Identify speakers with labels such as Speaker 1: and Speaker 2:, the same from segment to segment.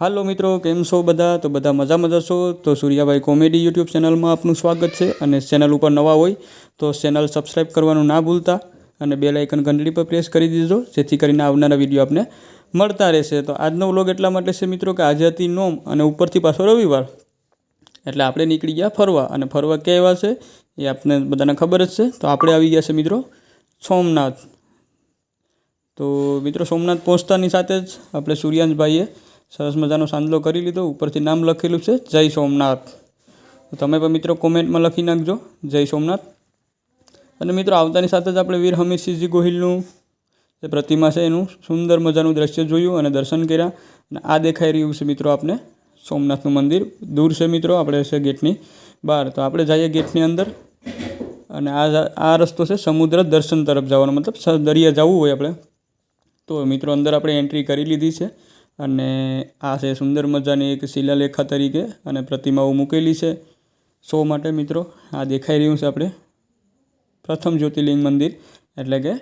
Speaker 1: હાલો મિત્રો, કેમ છો બધા? તો બધા મજામાં જશો તો સૂર્યાભાઈ કોમેડી યુટ્યુબ ચેનલમાં આપનું સ્વાગત છે અને ચેનલ ઉપર નવા હોય તો ચેનલ સબસ્ક્રાઈબ કરવાનું ના ભૂલતા અને બે લાઇકન ઘંટડી પર પ્રેસ કરી દીધો જેથી કરીને આવનારા વીડિયો આપને મળતા રહેશે. તો આજનો વ્લોગ એટલા માટે છે મિત્રો કે આજે હતી નોમ અને ઉપરથી પાછો રવિવાર. એટલે આપણે નીકળી ગયા ફરવા અને ફરવા ક્યાં એવા છે એ આપને બધાને ખબર જ છે. તો આપણે આવી ગયા છે મિત્રો સોમનાથ. તો મિત્રો સોમનાથ પહોંચતાની સાથે જ આપણે સૂર્યાંશભાઈએ સરસ મજાનો સાંદલો કરી લીધો. ઉપરથી નામ લખેલું છે, જય સોમનાથ. તમે પણ મિત્રો કોમેન્ટમાં લખી નાખજો, જય સોમનાથ. અને મિત્રો આવતાની સાથે જ આપણે વીર હમીરસિંહજી ગોહિલનું જે પ્રતિમા છે એનું સુંદર મજાનું દ્રશ્ય જોયું અને દર્શન કર્યા. અને આ દેખાઈ રહ્યું છે મિત્રો આપને સોમનાથનું મંદિર. દૂર છે મિત્રો, આપણે છે ગેટની બહાર. તો આપણે જઈએ ગેટની અંદર. અને આ આ રસ્તો છે સમુદ્ર દર્શન તરફ જવાનો. મતલબ દરિયા જવું હોય આપણે. તો મિત્રો અંદર આપણે એન્ટ્રી કરી લીધી છે. અને આ છે સુંદર મજાની એક શિલાલેખા તરીકે અને પ્રતિમાઓ મૂકેલી છે. શો માટે મિત્રો, આ દેખાઈ રહ્યું છે આપણે. પ્રથમ જ્યોતિર્લિંગ મંદિર, એટલે કે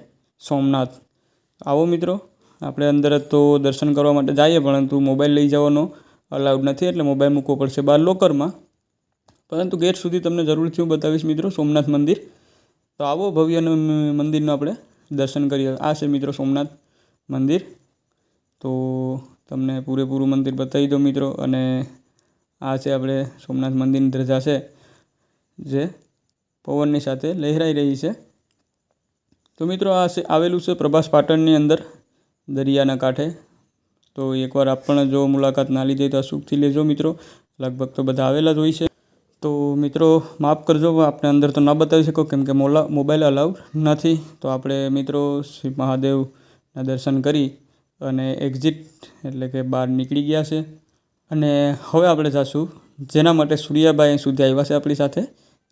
Speaker 1: સોમનાથ. આવો મિત્રો, આપણે અંદર તો દર્શન કરવા માટે જઈએ, પરંતુ મોબાઈલ લઈ જવાનો અલાઉડ નથી, એટલે મોબાઈલ મૂકવો પડશે બહાર લોકરમાં. પરંતુ ગેટ સુધી તમને જરૂરથી હું બતાવીશ મિત્રો, સોમનાથ મંદિર. તો આવો ભવ્ય મંદિરનું આપણે દર્શન કરીએ. આ છે મિત્રો સોમનાથ મંદિર. તો તમને પૂરેપૂરું મંદિર બતાવી દો મિત્રો. અને આ છે આપણે સોમનાથ મંદિરની ધજા છે, જે પવનની સાથે લહેરાઈ રહી છે. તો મિત્રો આ આવેલું છે પ્રભાસ પાટણની અંદર, દરિયાના કાંઠે. તો એકવાર આપ પણ જો મુલાકાત ના લીધી તો અચૂકથી લેજો મિત્રો. લગભગ તો બધા આવેલા જ હોય છે. તો મિત્રો, માફ કરજો આપણે અંદર તો ના બતાવી શકો, કેમ કે મોલા, મોબાઈલ અલાઉડ નથી. તો આપણે મિત્રો શ્રી મહાદેવના દર્શન કરી અને એક્ઝિટ એટલે કે બહાર નીકળી ગયા છે. અને હવે આપણે જાશું જેના માટે સૂર્યાભાઈ સુધી આવ્યા છે આપણી સાથે.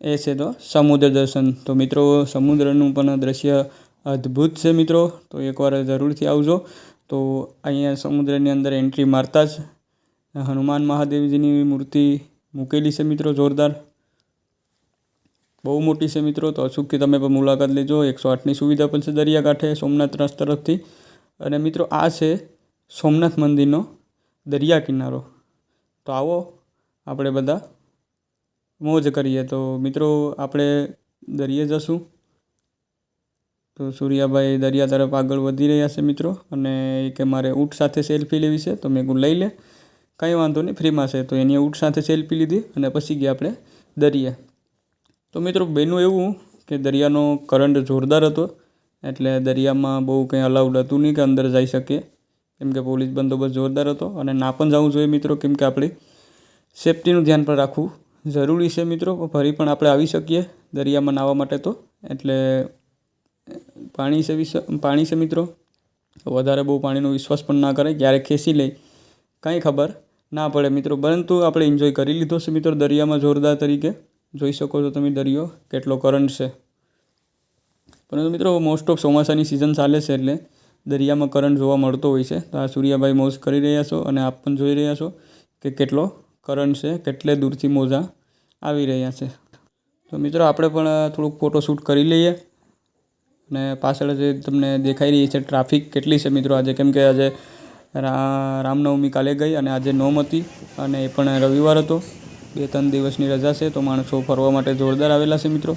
Speaker 1: એ છે તો સમુદ્ર દર્શન. તો મિત્રો, સમુદ્રનું પણ દ્રશ્ય અદ્ભુત છે મિત્રો. તો એકવાર જરૂરથી આવજો. તો અહીંયા સમુદ્રની અંદર એન્ટ્રી મારતા જ હનુમાન મહાદેવજીની મૂર્તિ મૂકેલી છે મિત્રો, જોરદાર. બહુ મોટી છે મિત્રો. તો અચૂકથી તમે પણ મુલાકાત લેજો. એકસો આઠની સુવિધા પણ છે દરિયાકાંઠે, સોમનાથ ટ્રસ્ટ તરફથી. અને મિત્રો આ છે સોમનાથ મંદિરનો દરિયા કિનારો. તો આવો આપણે બધા મોજ કરીએ. તો મિત્રો આપણે દરિયે જશું. તો સૂર્યાભાઈ દરિયા તરફ આગળ વધી રહ્યા છે મિત્રો. અને કે મારે ઊંટ સાથે સેલ્ફી લેવી છે, તો મેં કીધું લઈ લે. કંઈ વાંધો નહીં, ફ્રીમાં છે. તો એની ઊંટ સાથે સેલ્ફી લીધી અને પછી ગયા આપણે દરિયે. તો મિત્રો, બેનું એવું કે દરિયાનો કરંટ જોરદાર હતો. એટલે દરિયામાં બહુ કંઈ અલાઉડ હતું નહીં કે અંદર જઈ શકીએ કેમ કે પોલીસ બંદોબસ્ત જોરદાર હતો અને ના પણ જવું જોઈએ મિત્રો, કેમ કે આપણી સેફટીનું ધ્યાન પણ રાખવું જરૂરી છે મિત્રો. ફરી પણ આપણે આવી શકીએ દરિયામાં નાહવા માટે તો. એટલે પાણી છે વિશ્વ પાણી છે મિત્રો. વધારે બહુ પાણીનો વિશ્વાસ પણ ના કરે ક્યારેક ખેંચી લે કાંઈ ખબર ના પડે મિત્રો. પરંતુ આપણે એન્જોય કરી લીધો છે મિત્રો દરિયામાં જોરદાર તરીકે. જોઈ શકો છો તમે દરિયો કેટલો કરંટ છે. પરંતુ મિત્રો મોસ્ટ ઓફ ચોમાસાની સિઝન ચાલે છે એટલે દરિયામાં કરંટ જોવા મળતો હોય છે. તો આ સૂર્યાભાઈ મોજ કરી રહ્યા છો અને આપ પણ જોઈ રહ્યા છો કે કેટલો કરંટ છે, કેટલે દૂરથી મોજા આવી રહ્યા છે. તો મિત્રો, આપણે પણ થોડુંક ફોટોશૂટ કરી લઈએ. અને પાછળ જે તમને દેખાઈ રહી છે ટ્રાફિક કેટલી છે મિત્રો? આજે કેમ કે આજે રામનવમી કાલે ગઈ અને આજે નોમ હતી અને એ પણ રવિવાર હતો. બે, ત્રણ દિવસની રજા છે, તો માણસો ફરવા માટે જોરદાર આવેલા છે મિત્રો.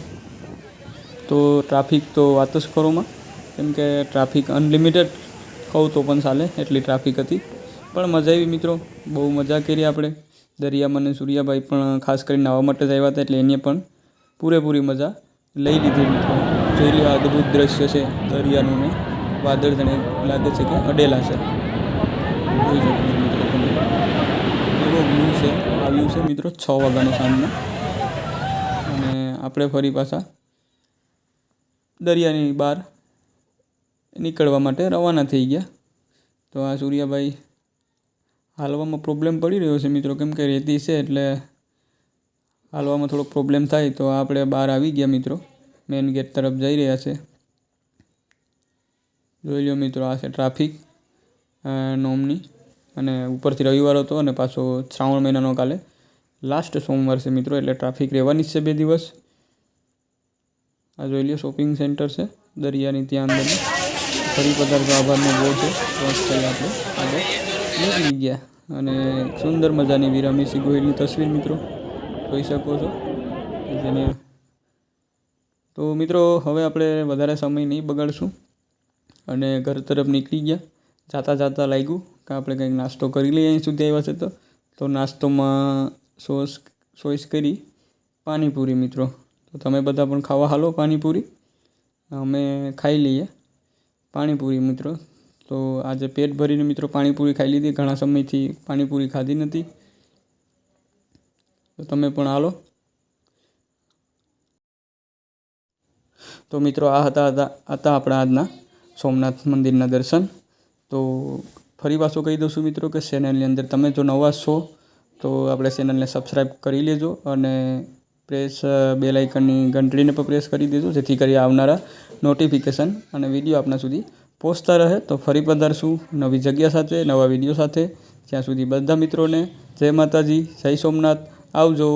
Speaker 1: તો ટ્રાફિક તો વાત જ કરોમાં કેમ કે ટ્રાફિક અનલિમિટેડ કહું તો પણ ચાલે, એટલી ટ્રાફિક હતી. પણ મજા આવી મિત્રો, બહુ મજા કરી આપણે. દરિયામાં અને સૂર્યાભાઈ પણ ખાસ કરીને નાહવા માટે જ આવ્યા હતા, એટલે એને પણ પૂરેપૂરી મજા લઈ લીધી મિત્રો. જોઈ રહ્યું અદ્ભુત દ્રશ્ય છે દરિયાનું ને. વાદળ જણે લાગે છે કે અડેલા છે. એવો વ્યૂ છે આવ્યું છે મિત્રો છ વાગ્યાનો સાંજનો. અને આપણે ફરી પાછા દરિયાની બહાર નીકળવા માટે રવાના થઈ ગયા. તો આ સૂર્યાભાઈ હાલવામાં પ્રોબ્લેમ પડી રહ્યો છે મિત્રો. કેમ કે રેતી છે એટલે હાલવામાં થોડોક પ્રોબ્લેમ થાય. તો આપણે બહાર આવી ગયા મિત્રો. મેઇન ગેટ તરફ જઈ રહ્યા છે. જોઈ લો મિત્રો, આ છે ટ્રાફિક નોમની અને ઉપરથી રવિવાર હતો અને પાછો શ્રાવણ મહિનાનો કાલે લાસ્ટ સોમવાર છે મિત્રો. એટલે ટ્રાફિક રહેવાની જ છે બે દિવસ. આ જોઈ લો શોપિંગ સેન્ટર છે, દરિયાની ત્યાં અંદર ફરી પધારતો આભારનો બહુ છે. બસ થઈ આપણે આગળ નીકળી ગયા. અને સુંદર મજાની વિરામીસી ગોહિલની તસવીર મિત્રો, જોઈ શકો છો. જેને તો મિત્રો, હવે આપણે વધારે સમય નહીં બગાડશું. અને ઘર તરફ નીકળી ગયા. જાતા જાતા લાગ્યું કે આપણે કંઈક નાસ્તો કરી લઈએ અહીં સુધી આવ્યા છે તો. તો નાસ્તોમાં સોસ સોઈસ કરી. પાણીપુરી મિત્રો. તો તમે બધા પણ ખાવા હાલો પાણીપુરી. અમે ખાઈ લઈએ પાણીપુરી મિત્રો. તો આજે પેટ ભરીને મિત્રો પાણીપુરી ખાઈ લીધી. ઘણા સમયથી પાણીપુરી ખાધી નથી. તો તમે પણ હાલો. તો મિત્રો આ હતા હતા આપણા આજના સોમનાથ મંદિરના દર્શન. તો ફરી પાછું કહી દઉં છું મિત્રો કે ચેનલની અંદર તમે જો નવા છો તો આપણે ચેનલને સબસ્ક્રાઈબ કરી લેજો અને પ્રેસ બેલ આઇકનની ઘંટડીને પણ પ્રેસ કરી દેજો જેથી કરી આવનારા નોટિફિકેશન અને વીડિયો આપણા સુધી પહોંચતા રહે. તો ફરી પધારશું નવી જગ્યા સાથે, નવા વીડિયો સાથે. ત્યાં સુધી બધા મિત્રોને જય માતાજી, જય સોમનાથ. આવજો.